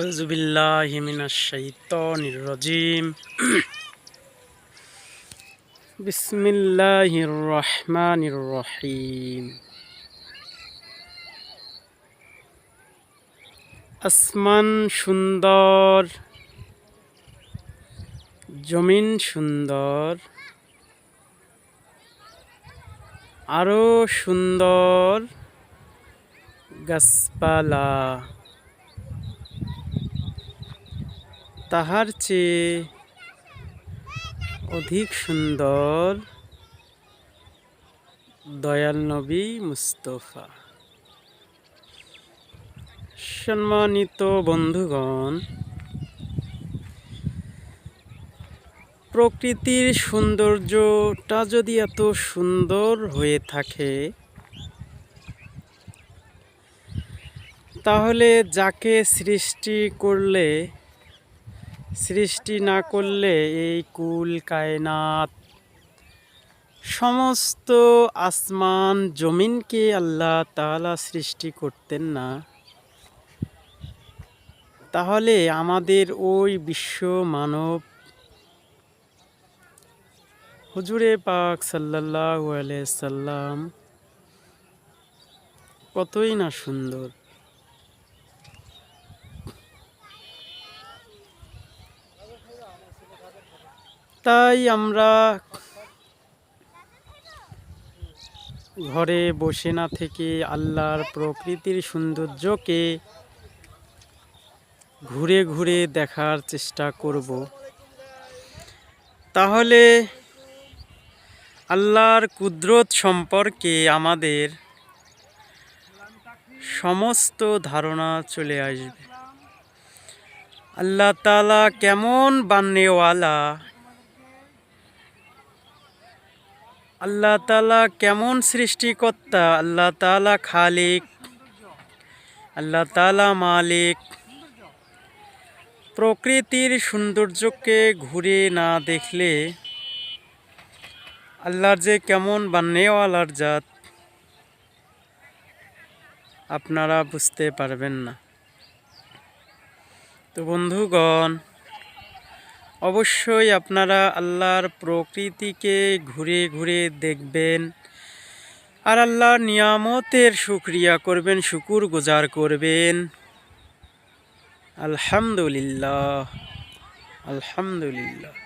আউজুবিল্লাহিমিনাশাইতানির বিসমিল্লাহির রহমানির রহিম। আসমান সুন্দর জমিন সুন্দর আরও সুন্দর গাছপালা। তাহার চেয়ে অধিক সুন্দর দয়াল নবী মুস্তফা। সম্মানিত বন্ধুগণ, প্রকৃতির সৌন্দর্যটা যদি এত সুন্দর হয়ে থাকে, তাহলে যাকে সৃষ্টি করলে সৃষ্টি না করলে এই কুল কায়নাত। সমস্ত আসমান জমিনকে আল্লাহ তালা সৃষ্টি করতেন না। তাহলে আমাদের ওই বিশ্ব মানব হুজুরে পাক আলাইহি সাল্লাম কতই না সুন্দর। তাই আমরা ঘরে বসে না থেকে আল্লাহর প্রকৃতির সৌন্দর্যকে ঘুরে ঘুরে দেখার চেষ্টা করব। তাহলে আল্লাহর কুদরত সম্পর্কে আমাদের সমস্ত ধারণা চলে আসবে। আল্লাহ তালা কেমন বান্নেওয়ালা আল্লাহ তালা কেমন সৃষ্টিকর্তা? আল্লাহ তালা খালিক, আল্লাহ তালা মালিক। প্রকৃতির সৌন্দর্যকে ঘুরে না দেখলে আল্লাহর যে কেমন বান্নেওয়ালার জাত, আপনারা বুঝতে পারবেন না। তো বন্ধুগণ অবশ্যই আপনারা আল্লাহর প্রকৃতিকে ঘুরে ঘুরে দেখবেন আর আল্লাহর নিয়ামতের শুক্রিয়া করবেন, শুকুর গুজার করবেন। আলহামদুলিল্লাহ আলহামদুলিল্লাহ।